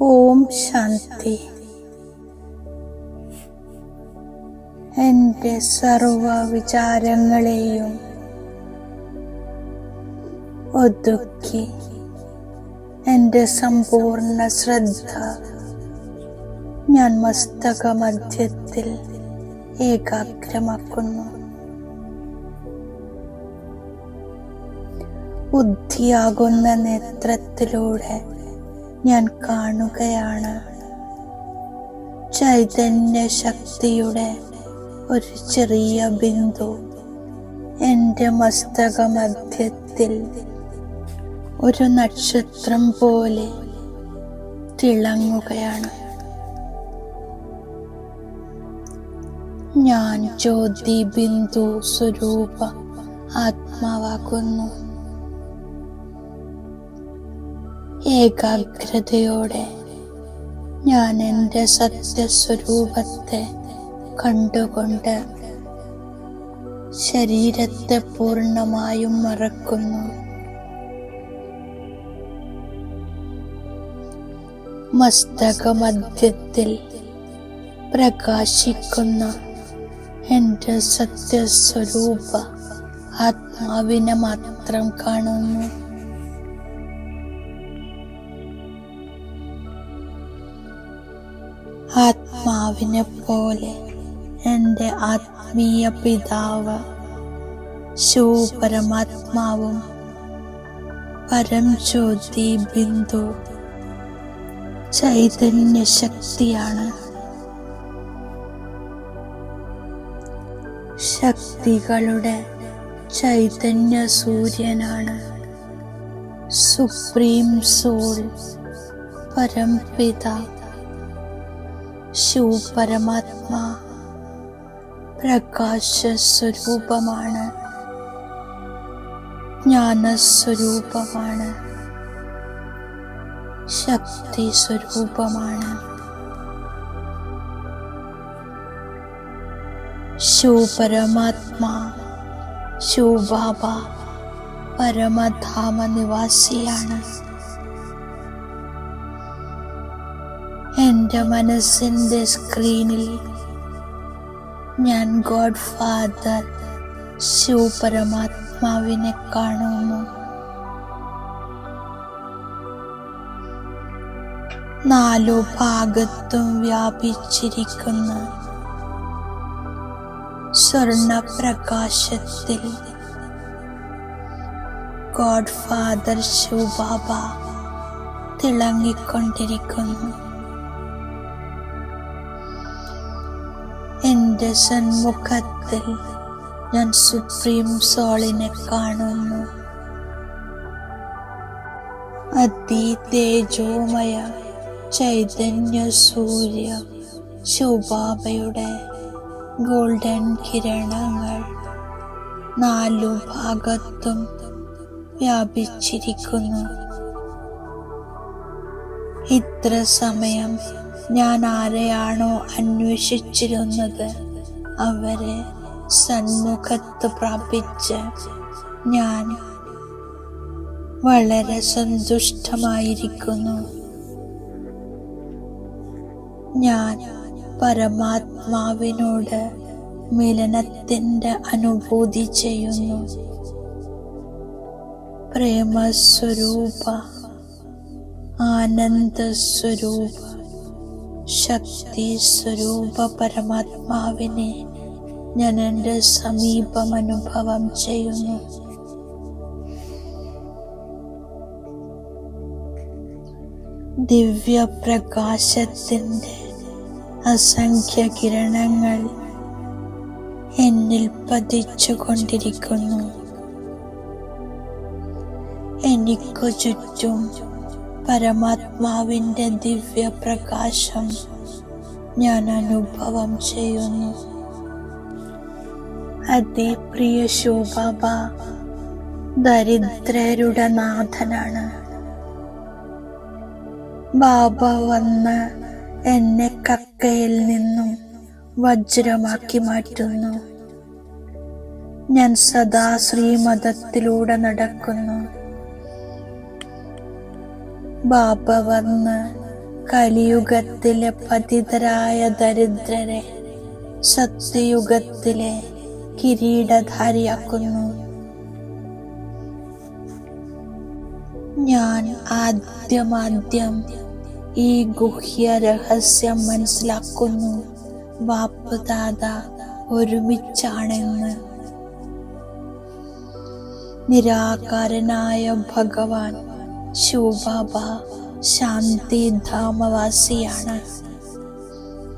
ഓം ശാന്തി. എന്റെ സർവ വിചാരങ്ങളെയും ഒതുക്കി എന്റെ സമ്പൂർണ ശ്രദ്ധ ഞാൻ മസ്തക മധ്യത്തിൽ ഏകാഗ്രമാക്കുന്നു. ബുദ്ധിയാകുന്ന നേത്രത്തിലൂടെ ഞാൻ കാണുകയാണ്. ചൈതന്യ ശക്തിയുടെ ഒരു ചെറിയ ബിന്ദു എന്റെ മസ്തക മധ്യത്തിൽ ഒരു നക്ഷത്രം പോലെ തിളങ്ങുകയാണ്. ഞാൻ ജ്യോതി ബിന്ദു സ്വരൂപ ആത്മാവാകുന്നു. ഏകാഗ്രതയോടെ ഞാൻ എന്റെ സത്യസ്വരൂപത്തെ കണ്ടുകൊണ്ട് ശരീരത്തെ പൂർണമായും മറക്കുന്നു. മസ്തകമധ്യത്തിൽ പ്രകാശിക്കുന്ന എന്റെ സത്യസ്വരൂപ ആത്മാവിനെ മാത്രം കാണുന്നു. ആത്മാവിനെ പോലെ എന്റെ ആത്മീയ പിതാവ് ശിവപരമാത്മാവും പരം ജ്യോതി ബിന്ദു ചൈതന്യ ശക്തിയാണ് ശക്തികളുടെ ചൈതന്യ സൂര്യനാണ് സുപ്രീം സോൾ പരംപിത. ശിവപരമാത്മാ. പ്രകാശ സ്വരൂപമാണ് ജ്ഞാനസ്വരൂപമാണ്. ശക്തി സ്വരൂപമാണ് ശിവപരമാത്മാ ശിവബാബ പരമധാമ നിവാസിയാണ് എന്റെ മനസ്സിന്റെ സ്ക്രീനിൽ ഞാൻ ഗോഡ് ഫാദർ ശിവപരമാത്മാവിനെ കാണുന്നു. നാലു ഭാഗത്തും വ്യാപിച്ചിരിക്കുന്ന സ്വർണപ്രകാശത്തിൽ ഗോഡ് ഫാദർ ശിവബാബ തിളങ്ങിക്കൊണ്ടിരിക്കുന്നു. എന്റെ സന്മുഖത്തിൽ ഞാൻ സുപ്രീം സോളിനെ കാണുന്നു. അതിതേജോമയ ചൈതന്യ സൂര്യ ശോഭാബയുടെ ഗോൾഡൻ കിരണങ്ങൾ നാലു ഭാഗത്തും വ്യാപിച്ചിരിക്കുന്നു. ഇത്ര സമയം ഞാൻ ആരെയാണോ അന്വേഷിച്ചിരുന്നത്? അവരെ സന്മുഖത്ത് പ്രാപിച്ച് ഞാൻ വളരെ സന്തുഷ്ടമായിരിക്കുന്നു. ഞാൻ പരമാത്മാവിനോട് മിലനത്തിന്റെ അനുഭൂതി ചെയ്യുന്നു. പ്രേമസ്വരൂപ ആനന്ദസ്വരൂപ ശക്തി സ്വരൂപ പരമാത്മാവിനെ ഞാൻ എന്റെ സമീപം അനുഭവം ചെയ്യുന്നു. ദിവ്യപ്രകാശത്തിന്റെ അസംഖ്യ കിരണങ്ങൾ എന്നിൽ പതിച്ചു കൊണ്ടിരിക്കുന്നു എനിക്കു ചുറ്റും പരമാത്മാവിന്റെ ദിവ്യപ്രകാശം ഞാൻ അനുഭവം ചെയ്യുന്നു. അതേ പ്രിയ ശോഭാബ ദരിദ്രരുടെ നാഥനാണ്. ബാബ വന്ന് എന്നെ കക്കയിൽ നിന്നും വജ്രമാക്കി മാറ്റുന്നു. ഞാൻ സദാ ശ്രീമതത്തിലൂടെ നടക്കുന്നു. ബാബ വന്ന് കലിയുഗത്തിലെ പതിതരായ ദരിദ്രരെ സത്യയുഗത്തിലെ കിരീടധാരിയാക്കുന്നു. ഞാൻ ആദ്യമാദ്യം ഈ ഗുഹ്യ രഹസ്യം മനസ്സിലാക്കുന്നു. വാപ്പുദാത ഒരുമിച്ചാണെന്ന്. നിരാകാരനായ ഭഗവാൻ ശിവബാബ ശാന്തിധാമവാസിയാണ്.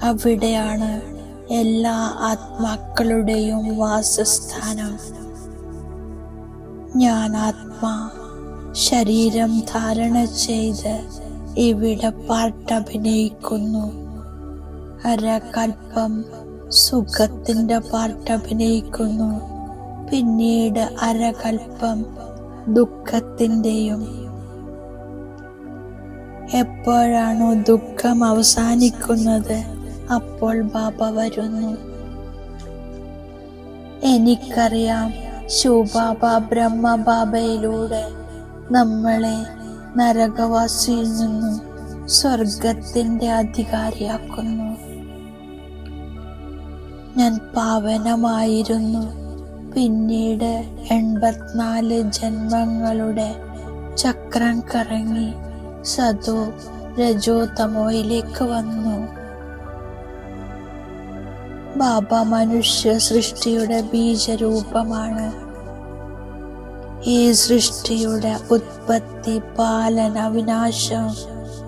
അവിടെയാണ് എല്ലാ ആത്മാക്കളുടെയും വാസസ്ഥാനം. ഞാൻ ആത്മാ ശരീരം ധാരണ ചെയ്ത് ഇവിടെ പാട്ടഭിനയിക്കുന്നു. അരകൽപ്പം സുഖത്തിന്റെ പാട്ടഭിനയിക്കുന്നു. പിന്നീട് അരകൽപ്പം ദുഃഖത്തിന്റെയും. എപ്പോഴാണോ ദുഃഖം അവസാനിക്കുന്നത് അപ്പോൾ ബാബ വരുന്നു. എനിക്കറിയാം ശിവബാബ ബ്രഹ്മബാബയിലൂടെ നമ്മളെ നരകവാസിയിൽ നിന്നും സ്വർഗത്തിന്റെ അധികാരിയാക്കുന്നു. ഞാൻ പാവനമായിരുന്നു. പിന്നീട് എൺപത്തിനാല് ജന്മങ്ങളുടെ ചക്രം കറങ്ങി സതോ രജോ തമോയിലേക്ക് വന്നു. ബാബ മനുഷ്യ സൃഷ്ടിയുടെ ബീജരൂപമാണ്. ഈ സൃഷ്ടിയുടെ ഉത്പത്തി പാലന വിനാശം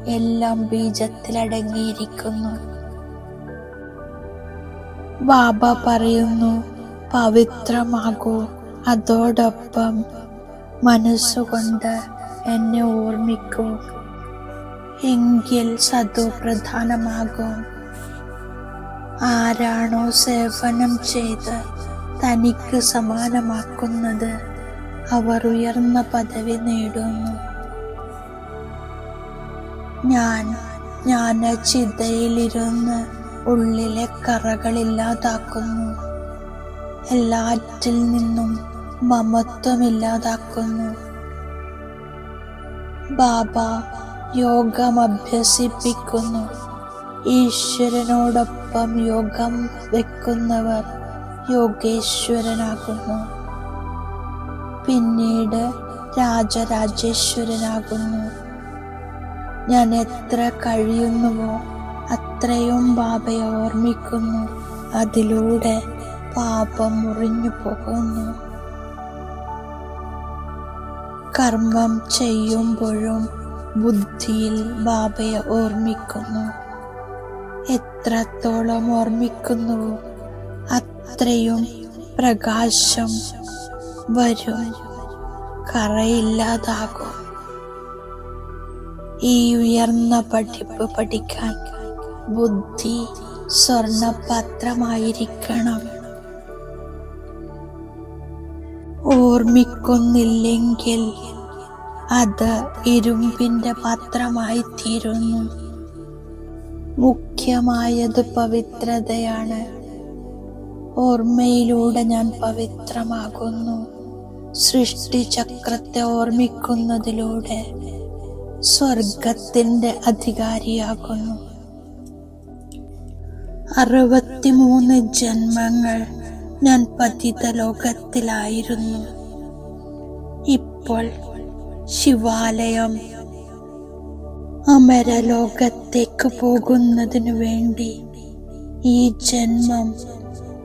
എല്ലാം ബീജത്തിലടങ്ങിയിരിക്കുന്നു. ബാബ പറയുന്നു പവിത്രമാകൂ. അതോടൊപ്പം മനസ്സുകൊണ്ട് എന്നെ ഓർമ്മിക്കൂ. എങ്കിൽ സതു പ്രധാനമാകും. ആരാണോ സേവനം ചെയ്ത് തനിക്ക് സമാനമാക്കുന്നത് അവർ ഉയർന്ന പദവി നേടുന്നു. ഞാൻ ഞാൻ ചിതയിലിരുന്ന് ഉള്ളിലെ കറകളില്ലാതാക്കുന്നു എല്ലാറ്റിൽ നിന്നും മമത്വമില്ലാതാക്കുന്നു ബാബ യോഗം അഭ്യസിപ്പിക്കുന്നു. ഈശ്വരനോടൊപ്പം യോഗം വെക്കുന്നവർ യോഗേശ്വരനാകുന്നു. പിന്നീട് രാജരാജേശ്വരനാകുന്നു. ഞാൻ എത്ര കഴിയുന്നുവോ അത്രയും ബാബയെ ഓർമ്മിക്കുന്നു. അതിലൂടെ പാപം മുറിഞ്ഞു പോകുന്നു. കർമ്മം ചെയ്യുമ്പോഴും ബുദ്ധിയിൽ ബാബയെ ഓർമ്മിക്കുന്നു. എത്രത്തോളം ഓർമ്മിക്കുന്നുവോ അത്രയും പ്രകാശം വരും. കറയില്ലാതാകും. ഈ ഉയർന്ന പഠിപ്പ് പഠിക്കാൻ ബുദ്ധി സ്വർണപാത്രമായിരിക്കണം. ഓർമ്മിക്കുന്നില്ലെങ്കിൽ അത് ഇരുമ്പിന്റെ പാത്രമായി തീരുന്നു മുഖ്യമായത് പവിത്രതയാണ്. ഓർമ്മയിലൂടെ ഞാൻ പവിത്രമാകുന്നു. സൃഷ്ടിചക്രത്തെ ഓർമ്മിക്കുന്നതിലൂടെ സ്വർഗത്തിന്റെ അധികാരിയാകുന്നു. അറുപത്തിമൂന്ന് ജന്മങ്ങൾ ഞാൻ പതിത ലോകത്തിലായിരുന്നു. ഇപ്പോൾ ശിവാലയം അമരലോകത്തേക്ക് പോകുന്നതിനു വേണ്ടി ഈ ജന്മം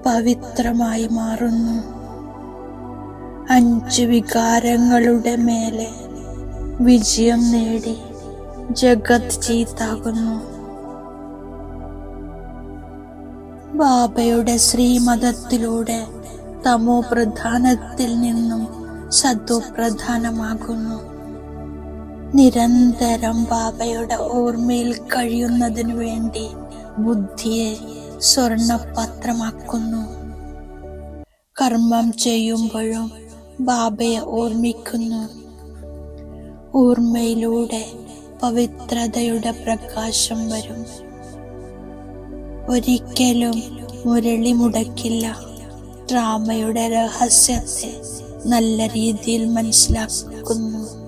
പവിത്രമായി മാറുന്നു. അഞ്ച് വികാരങ്ങളുടെ മേലെ വിജയം നേടി ജഗത് ജീത്താകുന്നു ബാബയുടെ ശ്രീമതത്തിലൂടെ തമോ പ്രധാനത്തിൽ നിന്നും സത്വ പ്രധാനമാകുന്നു നിരന്തരം ബാബയുടെ ഓർമ്മയിൽ കഴിയുന്നതിനു വേണ്ടി ബുദ്ധിയെ സ്വർണപത്രമാക്കുന്നു. കർമ്മം ചെയ്യുമ്പോഴും ബാബയെ ഓർമ്മിക്കുന്നു. ഓർമ്മയിലൂടെ പവിത്രതയുടെ പ്രകാശം വരും. ഒരിക്കലും മുരളി മുടക്കില്ല. ഡ്രാമയുടെ രഹസ്യത്തെ നല്ല രീതിയിൽ മനസ്സിലാക്കുന്നു.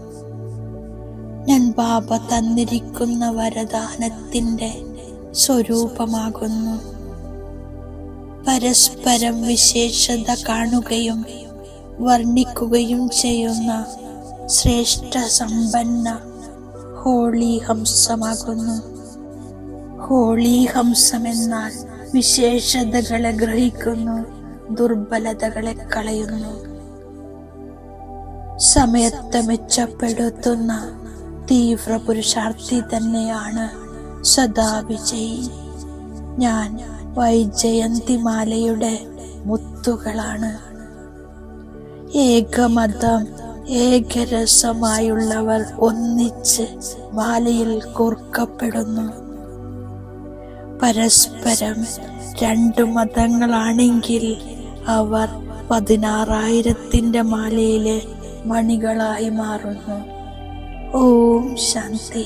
ബാബ തന്നിരിക്കുന്ന വരദാനത്തിന്റെ സ്വരൂപമാകുന്നു. പരസ്പരം വിശേഷത കാണുകയും വർണിക്കുകയും ചെയ്യുന്ന ശ്രേഷ്ഠ സമ്പന്ന ഹോളി ഹംസമാകുന്നു. ഹോളി ഹംസം എന്നാൽ വിശേഷതകളെ ഗ്രഹിക്കുന്നു ദുർബലതകളെ കളയുന്നു. സമയത്തെ മെച്ചപ്പെടുത്തുന്ന തീവ്ര പുരുഷാർത്ഥി തന്നെയാണ് സദാ വിജയി. ഞാൻ വൈജയന്തിമാലയുടെ മുത്തുകളാണ്. ഏകമതം ഏകരസമായുള്ളവർ ഒന്നിച്ച് മാലയിൽ കോർക്കപ്പെടുന്നു. പരസ്പരം രണ്ടു മതങ്ങളാണെങ്കിൽ അവർ പതിനാറായിരത്തിന്റെ മാലയിലെ മണികളായി മാറുന്നു. ഓം ശാന്തി